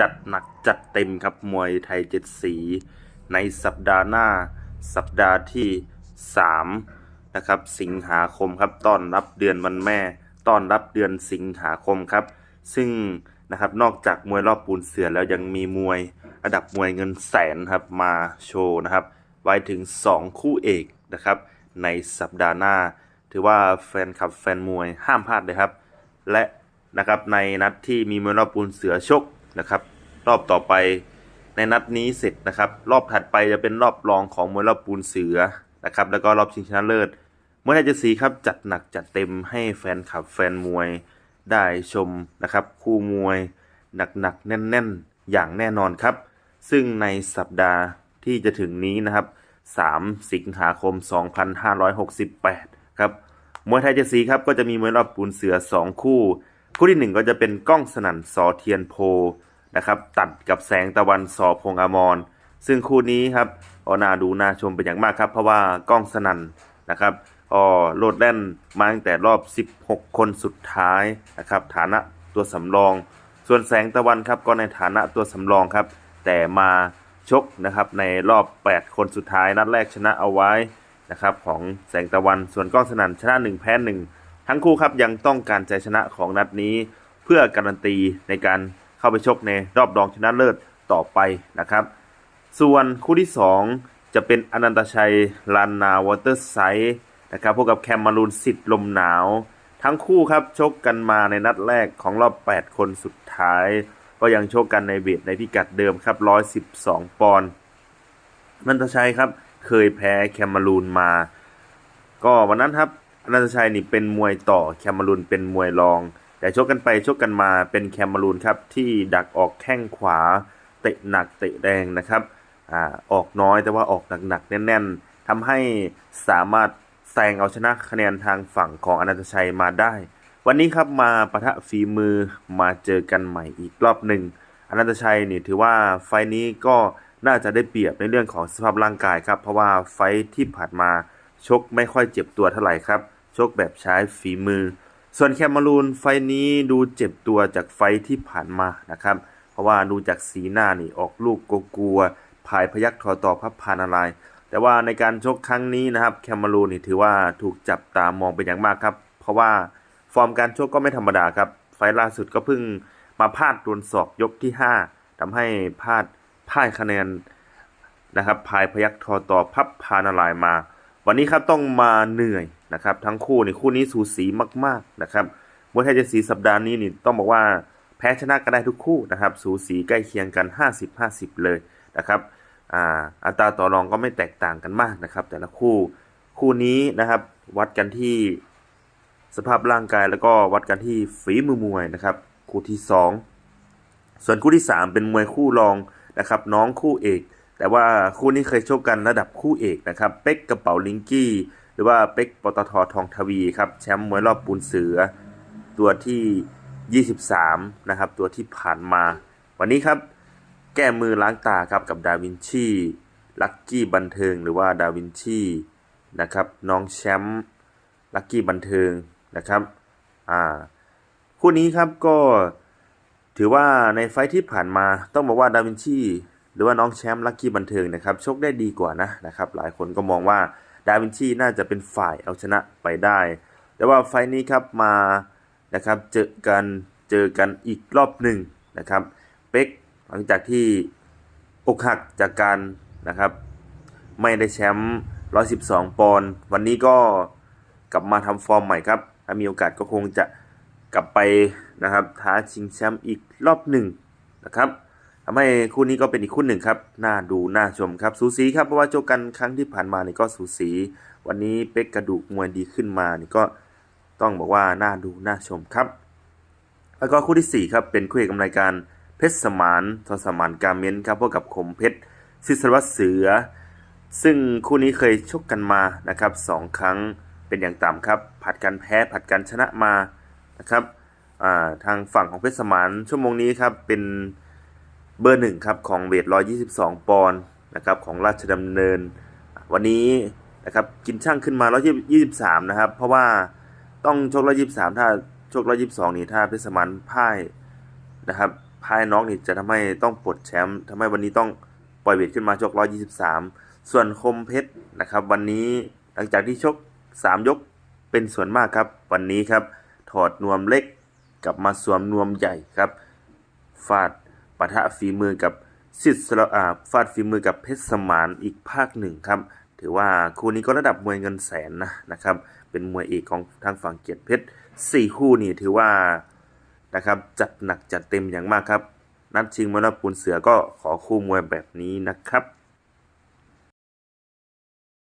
จัดหนักจัดเต็มครับมวยไทยเจ็ดสี ในสัปดาห์หน้า สัปดาห์ที่ 3 นะครับ สิงหาคมครับต้อนรับเดือนวันแม่ ต้อนรับเดือนสิงหาคมครับ ซึ่งนะครับนอกจากมวยรอบปูนเสือแล้วยังมีมวยระดับมวยเงินแสนครับมาโชว์นะครับ ไว้ถึง 2 คู่เอกนะครับ ในสัปดาห์หน้า ถือว่าแฟนคลับแฟนมวยห้ามพลาดเลยครับ และนะครับในนัดที่มีมวยรอบปูนเสือชก นะครับ รอบต่อไปในนัดนี้เสร็จนะครับ รอบถัดไปจะเป็นรอบรองของมวยรอบปูนเสือนะครับ แล้วก็รอบชิงชนะเลิศมวยไทยเจะสีครับจัดหนักจัดเต็มให้แฟนคลับแฟนมวยได้ชมนะครับ คู่มวยหนักๆแน่น ๆ อย่างแน่นอนครับ ซึ่งในสัปดาห์ที่จะถึงนี้นะครับ 3 สิงหาคม 2568 ครับมวยไทยเจดสีครับก็จะมีมวยรอบปูนเสือ 2 คู่ คู่ที่ 1 ก็จะเป็นกล้องสนั่นสอเทียนโพนะครับตัดกับแสงตะวันสอพงอมร ซึ่งคู่นี้ครับก็น่าดูน่าชมเป็นอย่างมากครับ เพราะว่ากล้องสนั่นนะครับก็โลดแล่นมาตั้งแต่รอบ 16 คนสุดท้ายนะครับฐานะตัวสำรอง ส่วนแสงตะวันครับก็ในฐานะตัวสำรองครับ แต่มาชกนะครับในรอบ 8 คนสุดท้ายนัดแรกชนะเอาไว้นะครับของแสงตะวันส่วนกล้องสนั่นชนะ 1 แพ้ 1 ทั้งคู่ครับยังต้องการใจชนะของนัดนี้ เพื่อการันตีในการเข้าไปชกในรอบรองชนะเลิศต่อไปนะครับ ส่วนคู่ที่ 2 จะเป็นอนันตชัยลานนาวอเตอร์ไซด์นะครับพบกับแคมมารูนสิทธิ์ลมหนาว ทั้งคู่ครับชกกันมาในนัดแรกของรอบ 8 คนสุดท้าย ก็ยังชกกันในเวทในพิกัดเดิมครับ 112 ปอนด์อนันตชัยครับเคยแพ้แคมมารูนมา ก็วันนั้นครับ นันตชัยนี่เป็นมวยต่อแคมมารูนเป็นมวยรอง แต่ชกกันไปชกกันมาเป็นแคมมารูนครับที่ดักออกแข้งขวาเตะหนักเตะแรงนะครับอาออกน้อยแต่ว่าออกหนักๆแน่น ๆทำให้สามารถแซงเอาชนะคะแนนทางฝั่งของอนันตชัยมาได้ วันนี้ครับมาปะทะฝีมือมาเจอกันใหม่อีกรอบหนึ่งอนันตชัยนี่ถือว่าไฟนี้ก็น่าจะได้เปรียบในเรื่องของสภาพร่างกายครับ เพราะว่าไฟที่ผ่านมาชกไม่ค่อยเจ็บตัวเท่าไหร่ครับ ชกแบบใช้ฝีมือ ส่วนแคมารูนไฟนี้ดูเจ็บตัวจากไฟที่ผ่านมานะครับ เพราะว่าดูจากสีหน้านี่ออกลูกกลัวๆพายพยักทอต่อพับพานอะไร แต่ว่าในการชกครั้งนี้นะครับแคมารูนนี่ถือว่าถูกจับตามองเป็นอย่างมากครับ เพราะว่าฟอร์มการชกก็ไม่ธรรมดาครับ ไฟล่าสุดก็เพิ่งมาพลาดโดนศอกยกที่ 5ทำให้พลาดพ่ายคะแนนนะครับพายพยักทอต่อพับพานารายมา วันนี้ครับต้องมาเหนื่อยนะครับ ทั้งคู่นี่คู่นี้สูสีมาก ๆนะครับมวยไทยจะสีสัปดาห์นี้นี่ต้องบอกว่าแพ้ชนะก็ได้ทุกคู่นะครับ สูสีใกล้เคียงกัน 50-50 เลยนะครับอ่าอัตราต่อรองก็ไม่แตกต่างกันมากนะครับ แต่ละคู่คู่นี้นะครับวัดกันที่สภาพร่างกายแล้วก็วัดกันที่ฝีมือมวยนะครับ คู่ที่ 2 ส่วนคู่ที่ 3 เป็นมวยคู่รองนะครับ น้องคู่เอก แต่ว่าคู่นี้เคยชกกันระดับคู่เอกนะครับเป็กกระเป๋าลิงกี้ หรือว่าเป็กปตททองทวีครับแชมป์มวยรอบปูนเสือ ตัวที่ 23 นะครับ ตัวที่ผ่านมา วันนี้ครับแก้มือล้างตาครับกับดาวินชีลักกี้บันเทิงหรือว่าดาวินชีนะครับน้องแชมป์ลักกี้บันเทิงนะครับอ่าคู่นี้ครับก็ถือว่าในไฟท์ที่ผ่านมาต้องบอกว่าดาวินชี หรือว่าน้องแชมป์ลักกี้บันเทิงนะครับชกได้ดีกว่านะนะครับ หลายคนก็มองว่าดาวินชีน่าจะเป็นฝ่ายเอาชนะไปได้ แต่ว่าไฟท์นี้ครับมานะครับเจอกันเจอกันอีกรอบหนึ่งนะครับเป็กหลังจากที่อกหักจากการนะครับไม่ได้แชมป์ 112 ปอนด์วันนี้ก็กลับมาทำฟอร์มใหม่ครับ ถ้ามีโอกาสก็คงจะกลับไปนะครับท้าชิงแชมป์อีกรอบหนึ่งนะครับ ทำให้คู่นี้ก็เป็นอีกคู่หนึ่งครับ น่าดูน่าชมครับ สูสีครับ เพราะว่าโจกันครั้งที่ผ่านมานี่ก็สูสี วันนี้เป็กกระดูกมวยดีขึ้นมานี่ก็ต้องบอกว่าน่าดูน่าชมครับ แล้วก็คู่ที่ 4 ครับ เป็นคู่เอกกำรายการเพชรสมานทอสมานการเมนครับพบกับคมเพชรศิษวัตเสือ ซึ่งคู่นี้เคยชกกันมานะครับสองครั้งเป็นอย่างต่ำครับ ผัดกันแพ้ผัดกันชนะมานะครับาทางฝั่งของเพชรสมานชั่วโมงนี้ครับเป็น เบอร์หนึ่งครับของเวท 122 ปอนด์นะครับของราชดำเนิน วันนี้นะครับกินช่างขึ้นมา 123 นะครับ เพราะว่าต้องชก 123 ถ้าชก 122 นี่ถ้าเพชรสมานพ่ายนะครับภายน้องนี่จะทำให้ต้องปลดแชมป์ทำให้วันนี้ต้องปล่อยเวทขึ้นมาชก 123 ส่วนคมเพชรนะครับวันนี้หลังจากที่ชก 3 ยกเป็นส่วนมากครับ วันนี้ครับถอดนวมเล็กกลับมาสวมนวมใหญ่ครับฟาด ปะทะฝีมือกับสิทธิ์สระอาฟาดฝีมือกับเพชรสมานอีกภาคหนึ่งครับ ถือว่าคู่นี้ก็ระดับมวยเงินแสนนะนะครับ เป็นมวยเอกของทางฝั่งเกียรติเพชรสี่คู่นี่ถือว่านะครับจัดหนักจัดเต็มอย่างมากครับ นัดชิงมรณะปูนเสือก็ขอคู่มวยแบบนี้นะครับ